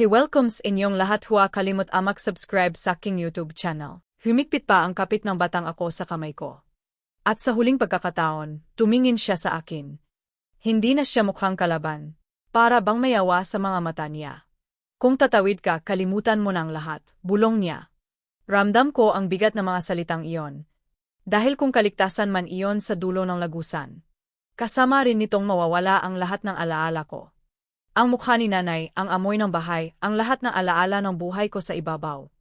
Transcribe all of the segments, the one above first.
He welcomes inyong lahat huwa kalimot amak subscribe sa aking YouTube channel. Humigpit pa ang kapit ng batang ako sa kamay ko. At sa huling pagkakataon, tumingin siya sa akin. Hindi na siya mukhang kalaban. Para bang mayawa sa mga mata niya. Kung tatawid ka, kalimutan mo ng lahat, bulong niya. Ramdam ko ang bigat ng mga salitang iyon. Dahil kung kaligtasan man iyon sa dulo ng lagusan. Kasama rin nitong mawawala ang lahat ng alaala ko. Ang mukha ni nanay, ang amoy ng bahay, ang lahat ng alaala ng buhay ko sa ibabaw.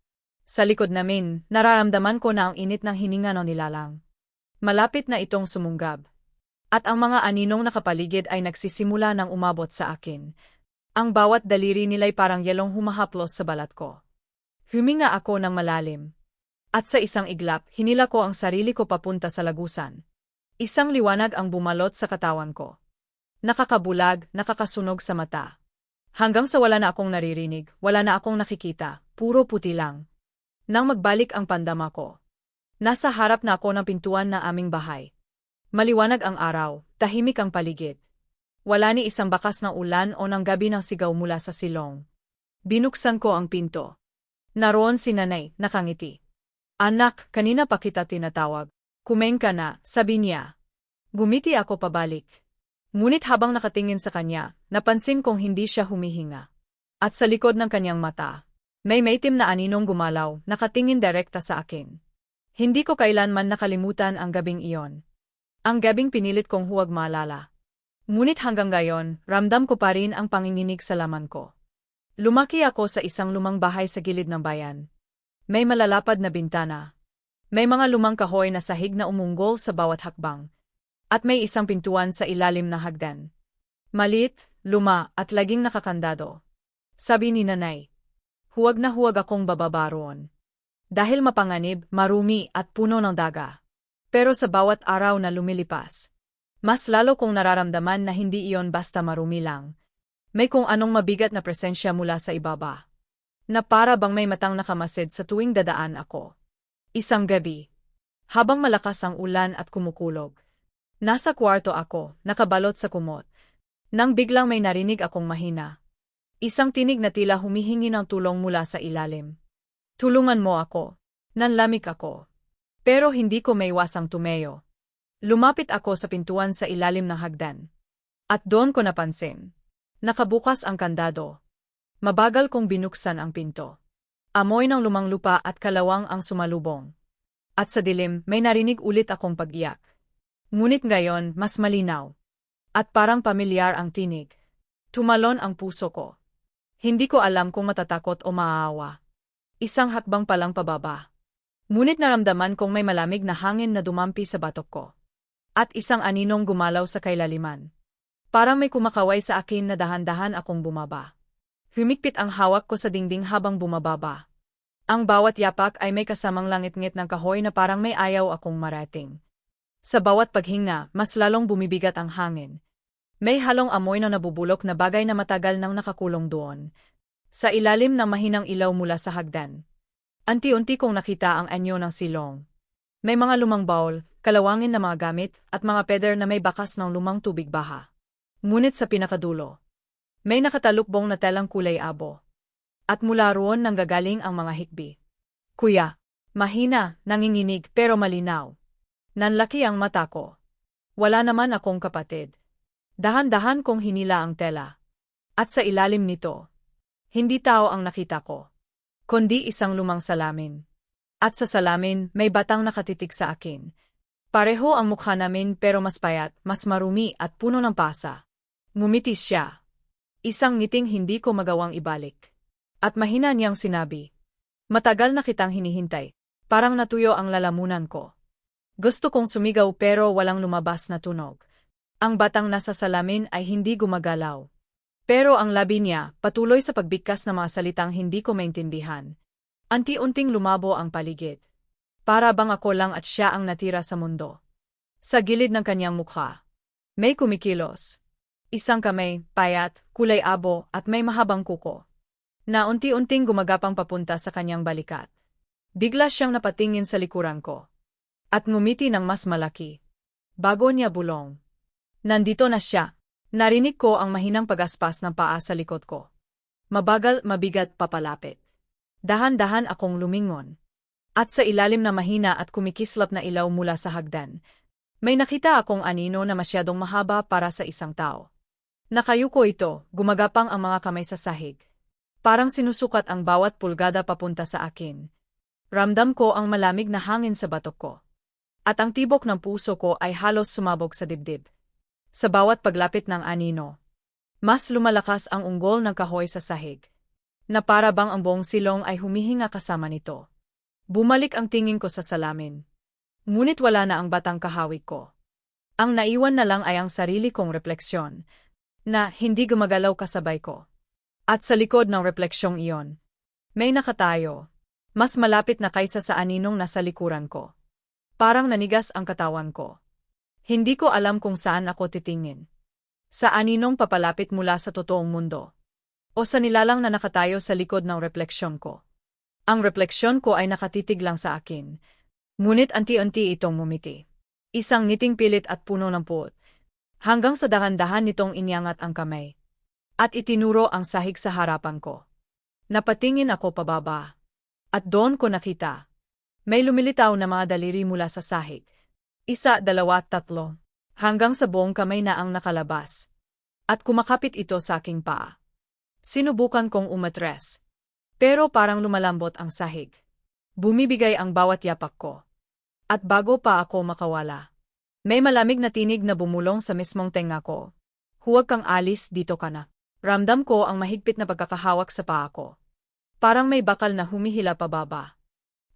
Sa likod namin, nararamdaman ko na ang init ng hininga ng nilalang. Malapit na itong sumunggab. At ang mga aninong nakapaligid ay nagsisimula ng umabot sa akin. Ang bawat daliri nila'y parang yelong humahaplos sa balat ko. Huminga ako ng malalim. At sa isang iglap, hinila ko ang sarili ko papunta sa lagusan. Isang liwanag ang bumalot sa katawan ko. Nakakabulag, nakakasunog sa mata. Hanggang sa wala na akong naririnig, wala na akong nakikita, puro puti lang. Nang magbalik ang pandama ko. Nasa harap na ako ng pintuan na aming bahay. Maliwanag ang araw, tahimik ang paligid. Wala ni isang bakas ng ulan o ng gabi ng sigaw mula sa silong. Binuksan ko ang pinto. Naroon si nanay, nakangiti. Anak, kanina pa kita tinatawag. Kumeng ka na, sabi niya. Gumiti ako pabalik. Ngunit habang nakatingin sa kanya, napansin kong hindi siya humihinga. At sa likod ng kanyang mata, may maitim na aninong gumalaw, nakatingin direkta sa akin. Hindi ko kailanman nakalimutan ang gabing iyon. Ang gabing pinilit kong huwag maalala. Ngunit hanggang gayon, ramdam ko pa rin ang panginginig sa laman ko. Lumaki ako sa isang lumang bahay sa gilid ng bayan. May malalapad na bintana. May mga lumang kahoy na sahig na umunggol sa bawat hakbang at may isang pintuan sa ilalim ng hagdan. Malit, luma, at laging nakakandado. Sabi ni nanay. Huwag na huwag akong bababa roon. Dahil mapanganib, marumi, at puno ng daga. Pero sa bawat araw na lumilipas, mas lalo kong nararamdaman na hindi iyon basta marumi lang. May kung anong mabigat na presensya mula sa ibaba. Na para bang may matang nakamasid sa tuwing dadaan ako. Isang gabi. Habang malakas ang ulan at kumukulog, Nasa kwarto ako, nakabalot sa kumot. Nang biglang may narinig akong mahina. Isang tinig na tila humihingi ng tulong mula sa ilalim. Tulungan mo ako. Nanlamig ako. Pero hindi ko maiwasang tumeyo. Lumapit ako sa pintuan sa ilalim ng hagdan. At doon ko napansin. Nakabukas ang kandado. Mabagal kong binuksan ang pinto. Amoy ng lumang lupa at kalawang ang sumalubong. At sa dilim, may narinig ulit akong pag-iyak. Ngunit ngayon, mas malinaw. At parang pamilyar ang tinig. Tumalon ang puso ko. Hindi ko alam kung matatakot o maaawa. Isang hakbang palang pababa. Ngunit naramdaman kong may malamig na hangin na dumampi sa batok ko. At isang aninong gumalaw sa kailaliman. Parang may kumakaway sa akin na dahan-dahan akong bumaba. Humikpit ang hawak ko sa dingding habang bumababa. Ang bawat yapak ay may kasamang langit-ngit ng kahoy na parang may ayaw akong marating. Sa bawat paghinga, mas lalong bumibigat ang hangin. May halong amoy na nabubulok na bagay na matagal nang nakakulong doon. Sa ilalim ng mahinang ilaw mula sa hagdan. Anti-unti kong nakita ang anyo ng silong. May mga lumang bowl, kalawangin na mga gamit, at mga peder na may bakas ng lumang tubig baha. Ngunit sa pinakadulo, may nakatalukbong na telang kulay abo. At mula roon nang gagaling ang mga hikbi. Kuya, mahina, nanginginig pero malinaw. Nanlaki ang mata ko. Wala naman akong kapatid. Dahan-dahan kong hinila ang tela. At sa ilalim nito, hindi tao ang nakita ko, kundi isang lumang salamin. At sa salamin, may batang nakatitig sa akin. Pareho ang mukha namin pero mas payat, mas marumi at puno ng pasa. Ngumitis siya. Isang ngiting hindi ko magawang ibalik. At mahina niyang sinabi. Matagal na kitang hinihintay. Parang natuyo ang lalamunan ko. Gusto kong sumigaw pero walang lumabas na tunog. Ang batang nasa salamin ay hindi gumagalaw. Pero ang labi niya, patuloy sa pagbigkas ng mga salitang hindi ko maintindihan. Anti-unting lumabo ang paligid. Para bang ako lang at siya ang natira sa mundo. Sa gilid ng kanyang mukha. May kumikilos. Isang kamay, payat, kulay abo, at may mahabang kuko. Na unti-unting gumagapang papunta sa kanyang balikat. Bigla siyang napatingin sa likuran ko. At ngumiti ng mas malaki. Bago niya bulong. Nandito na siya. Narinig ko ang mahinang pagaspas ng paa sa likod ko. Mabagal, mabigat, papalapit. Dahan-dahan akong lumingon. At sa ilalim na mahina at kumikislap na ilaw mula sa hagdan, may nakita akong anino na masyadong mahaba para sa isang tao. Nakayuko ito, gumagapang ang mga kamay sa sahig. Parang sinusukat ang bawat pulgada papunta sa akin. Ramdam ko ang malamig na hangin sa batok ko. At ang tibok ng puso ko ay halos sumabog sa dibdib. Sa bawat paglapit ng anino, mas lumalakas ang unggol ng kahoy sa sahig. Na para bang ang buong silong ay humihinga kasama nito. Bumalik ang tingin ko sa salamin. Ngunit wala na ang batang kahawig ko. Ang naiwan na lang ay ang sarili kong refleksyon, na hindi gumagalaw kasabay ko. At sa likod ng refleksyong iyon, may nakatayo, mas malapit na kaysa sa aninong nasa likuran ko. Parang nanigas ang katawan ko. Hindi ko alam kung saan ako titingin. Sa aninong papalapit mula sa totoong mundo. O sa nilalang na nakatayo sa likod ng refleksyon ko. Ang refleksyon ko ay nakatitig lang sa akin. Ngunit anti-unti itong mumiti. Isang ngiting pilit at puno ng puot. Hanggang sa dahan-dahan nitong inyangat ang kamay. At itinuro ang sahig sa harapan ko. Napatingin ako pababa. At doon ko nakita. May lumilitaw na mga daliri mula sa sahig. Isa, dalawa, tatlo. Hanggang sa buong kamay na ang nakalabas. At kumakapit ito sa aking paa. Sinubukan kong umatres. Pero parang lumalambot ang sahig. Bumibigay ang bawat yapak ko. At bago pa ako makawala. May malamig na tinig na bumulong sa mismong tenga ko. Huwag kang alis, dito ka na. Ramdam ko ang mahigpit na pagkakahawak sa paa ko. Parang may bakal na humihila pababa.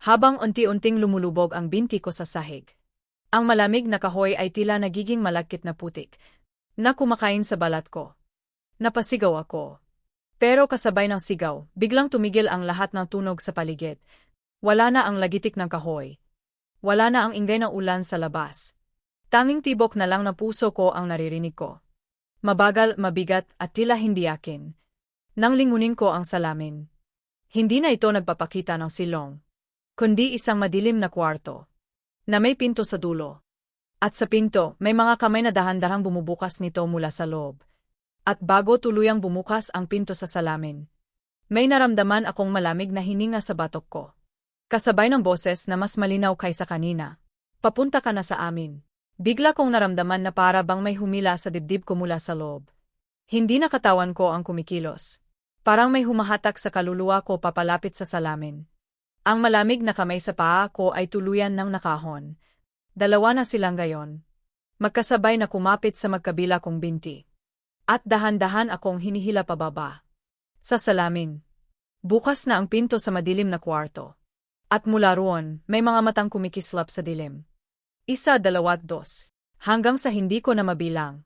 Habang unti-unting lumulubog ang binti ko sa sahig. Ang malamig na kahoy ay tila nagiging malagkit na putik. Na kumakain sa balat ko. Napasigaw ako. Pero kasabay ng sigaw, biglang tumigil ang lahat ng tunog sa paligid. Wala na ang lagitik ng kahoy. Wala na ang ingay ng ulan sa labas. Tanging tibok na lang na puso ko ang naririnig ko. Mabagal, mabigat, at tila hindi akin. Nang lingunin ko ang salamin. Hindi na ito nagpapakita ng silong. Kundi isang madilim na kwarto. Na may pinto sa dulo. At sa pinto, may mga kamay na dahan-dahang bumubukas nito mula sa loob. At bago tuluyang bumukas ang pinto sa salamin, may naramdaman akong malamig na hininga sa batok ko. Kasabay ng boses na mas malinaw kaysa kanina. Papunta ka na sa amin. Bigla kong naramdaman na para bang may humila sa dibdib ko mula sa loob. Hindi na katawan ko ang kumikilos. Parang may humahatak sa kaluluwa ko papalapit sa salamin. Ang malamig na kamay sa paa ko ay tuluyan ng nakahon. Dalawa na silang gayon. Magkasabay na kumapit sa magkabila kong binti. At dahan-dahan akong hinihila pababa. Sa salamin. Bukas na ang pinto sa madilim na kwarto. At mula roon, may mga matang kumikislap sa dilim. Isa, dalawat, dos. Hanggang sa hindi ko na mabilang.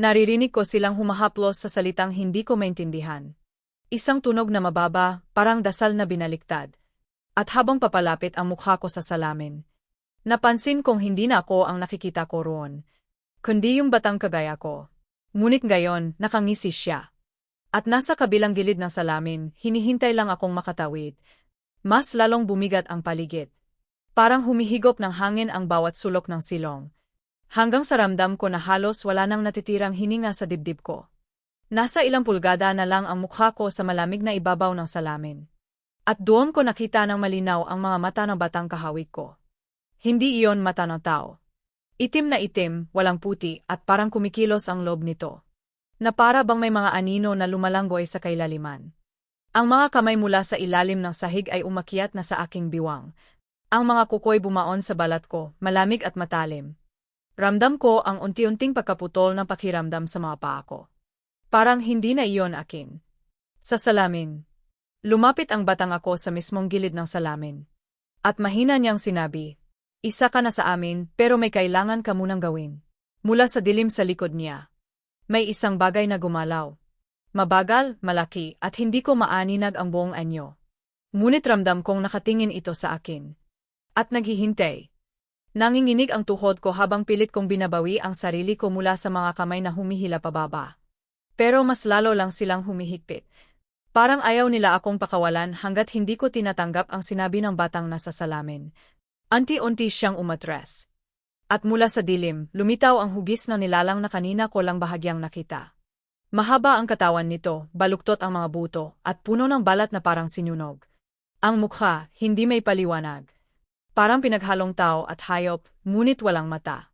Naririnig ko silang humahaplos sa salitang hindi ko maintindihan. Isang tunog na mababa, parang dasal na binaliktad. At habang papalapit ang mukha ko sa salamin, napansin kong hindi na ako ang nakikita ko roon, kundi yung batang kagaya ko. Ngunit gayon, nakangisi siya. At nasa kabilang gilid ng salamin, hinihintay lang akong makatawid. Mas lalong bumigat ang paligid. Parang humihigop ng hangin ang bawat sulok ng silong. Hanggang sa ramdam ko na halos wala nang natitirang hininga sa dibdib ko. Nasa ilang pulgada na lang ang mukha ko sa malamig na ibabaw ng salamin. At doon ko nakita ng malinaw ang mga mata ng batang kahawig ko. Hindi iyon mata ng tao. Itim na itim, walang puti, at parang kumikilos ang loob nito. Na para bang may mga anino na lumalanggoy sa kailaliman. Ang mga kamay mula sa ilalim ng sahig ay umakyat na sa aking biwang. Ang mga kukoy bumaon sa balat ko, malamig at matalim. Ramdam ko ang unti-unting pagkaputol ng pakiramdam sa mga paa ko. Parang hindi na iyon akin. Sa salamin. Lumapit ang batang ako sa mismong gilid ng salamin. At mahina niyang sinabi, isa ka na sa amin, pero may kailangan ka munang gawin. Mula sa dilim sa likod niya. May isang bagay na gumalaw. Mabagal, malaki, at hindi ko maaninag ang buong anyo. Ngunit ramdam kong nakatingin ito sa akin. At naghihintay. Nanginginig ang tuhod ko habang pilit kong binabawi ang sarili ko mula sa mga kamay na humihila pababa. Pero mas lalo lang silang humihigpit. Parang ayaw nila akong pakawalan hanggat hindi ko tinatanggap ang sinabi ng batang nasa salamin, Anti-unti siyang umatras. At mula sa dilim, lumitaw ang hugis na nilalang na kanina ko lang bahagyang nakita. Mahaba ang katawan nito, baluktot ang mga buto, at puno ng balat na parang sinunog. Ang mukha, hindi may paliwanag. Parang pinaghalong tao at hayop, ngunit walang mata.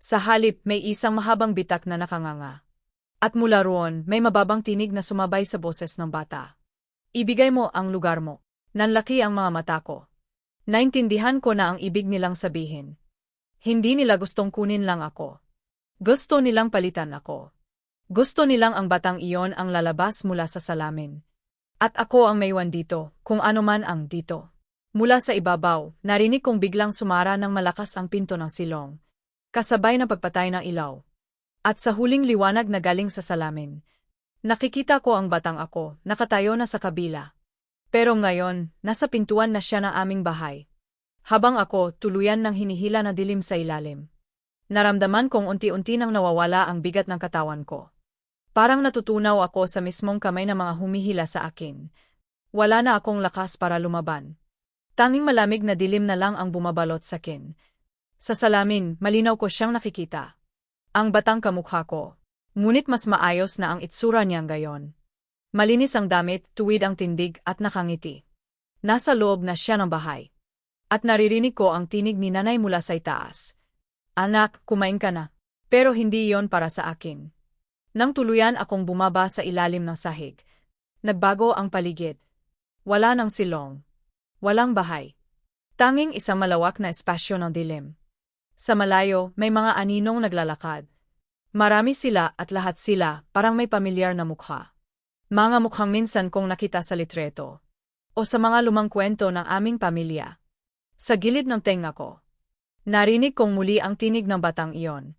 Sa halip, may isang mahabang bitak na nakanganga. At mula roon, may mababang tinig na sumabay sa boses ng bata. Ibigay mo ang lugar mo. Nanlaki ang mga mata ko. Naintindihan ko na ang ibig nilang sabihin. Hindi nila gustong kunin lang ako. Gusto nilang palitan ako. Gusto nilang ang batang iyon ang lalabas mula sa salamin. At ako ang maywan dito, kung ano man ang dito. Mula sa ibabaw, narinig kong biglang sumara ng malakas ang pinto ng silong. Kasabay na pagpatay ng ilaw. At sa huling liwanag na galing sa salamin, nakikita ko ang batang ako, nakatayo na sa kabila. Pero ngayon, nasa pintuan na siya ng aming bahay. Habang ako, tuluyan ng hinihila na dilim sa ilalim. Naramdaman kong unti-unti nang nawawala ang bigat ng katawan ko. Parang natutunaw ako sa mismong kamay ng mga humihila sa akin. Wala na akong lakas para lumaban. Tanging malamig na dilim na lang ang bumabalot sa akin. Sa salamin, malinaw ko siyang nakikita. Ang batang kamukha ko. Ngunit mas maayos na ang itsura niyang gayon. Malinis ang damit, tuwid ang tindig at nakangiti. Nasa loob na siya ng bahay. At naririnig ko ang tinig ni nanay mula sa itaas. Anak, kumain ka na. Pero hindi iyon para sa akin. Nang tuluyan akong bumaba sa ilalim ng sahig. Nagbago ang paligid. Wala ng silong. Walang bahay. Tanging isang malawak na espasyo ng dilim. Sa malayo, may mga aninong naglalakad. Marami sila at lahat sila parang may pamilyar na mukha. Mga mukhang minsan kong nakita sa litreto. O sa mga lumang kwento ng aming pamilya. Sa gilid ng tenga ko. Narinig kong muli ang tinig ng batang iyon.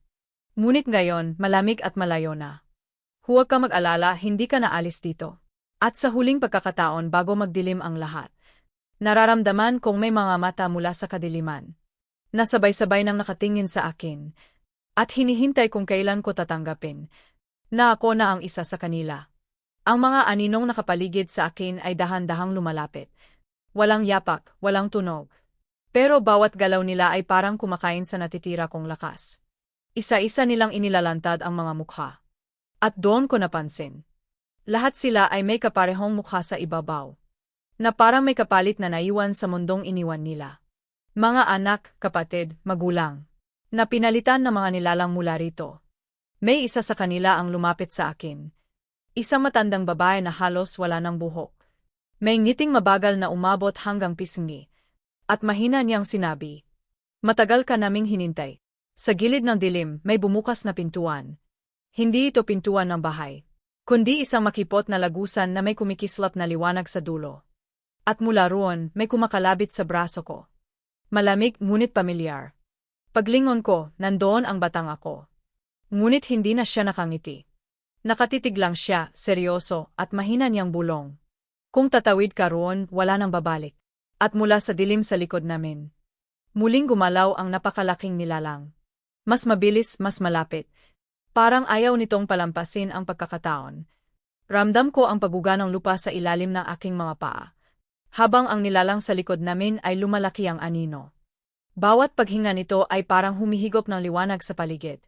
Ngunit ngayon, malamig at malayo na. Huwag ka mag-alala, hindi ka naalis dito. At sa huling pagkakataon bago magdilim ang lahat, nararamdaman kong may mga mata mula sa kadiliman. Nasabay-sabay nang nakatingin sa akin. At hinihintay kung kailan ko tatanggapin. Na ako na ang isa sa kanila. Ang mga aninong nakapaligid sa akin ay dahan-dahang lumalapit. Walang yapak, walang tunog. Pero bawat galaw nila ay parang kumakain sa natitira kong lakas. Isa-isa nilang inilalantad ang mga mukha. At doon ko napansin. Lahat sila ay may kaparehong mukha sa ibabaw. Na parang may kapalit na naiwan sa mundong iniwan nila. Mga anak, kapatid, magulang. Na pinalitan ng mga nilalang mula rito. May isa sa kanila ang lumapit sa akin. Isang matandang babae na halos wala ng buhok. May ngiting mabagal na umabot hanggang pisngi at mahina niyang sinabi. Matagal ka naming hinintay. Sa gilid ng dilim, may bumukas na pintuan. Hindi ito pintuan ng bahay, kundi isang makipot na lagusan na may kumikislap na liwanag sa dulo. At mula roon, may kumakalabit sa braso ko. Malamig ngunit pamilyar. Paglingon ko, nandoon ang batang ako. Ngunit hindi na siya nakangiti. Nakatitig lang siya, seryoso, at mahina niyang bulong. Kung tatawid ka roon, wala nang babalik. At mula sa dilim sa likod namin. Muling gumalaw ang napakalaking nilalang. Mas mabilis, mas malapit. Parang ayaw nitong palampasin ang pagkakataon. Ramdam ko ang paguga ng lupa sa ilalim ng aking mga paa. Habang ang nilalang sa likod namin ay lumalaki ang anino. Bawat paghinga nito ay parang humihigop ng liwanag sa paligid.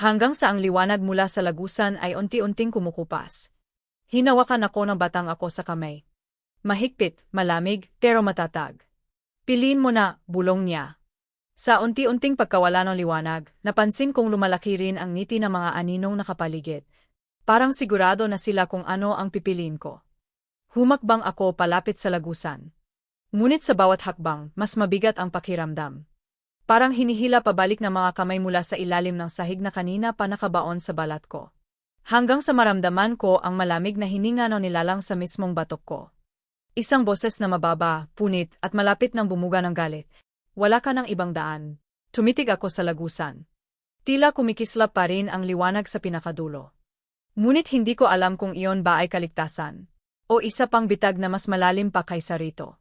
Hanggang sa ang liwanag mula sa lagusan ay unti-unting kumukupas. Hinawakan ako ng batang ako sa kamay. Mahigpit, malamig, pero matatag. Piliin mo na, bulong niya. Sa unti-unting pagkawala ng liwanag, napansin kong lumalaki rin ang ngiti ng mga aninong nakapaligid. Parang sigurado na sila kung ano ang pipiliin ko. Humakbang ako palapit sa lagusan. Ngunit sa bawat hakbang, mas mabigat ang pakiramdam. Parang hinihila pabalik ng mga kamay mula sa ilalim ng sahig na kanina pa nakabaon sa balat ko. Hanggang sa maramdaman ko ang malamig na hininga ng nilalang sa mismong batok ko. Isang boses na mababa, punit, at malapit ng bumuga ng galit. Wala ka ng ibang daan. Tumitig ako sa lagusan. Tila kumikislap pa rin ang liwanag sa pinakadulo. Ngunit hindi ko alam kung iyon ba ay kaligtasan. O isa pang bitag na mas malalim pa kaysa rito.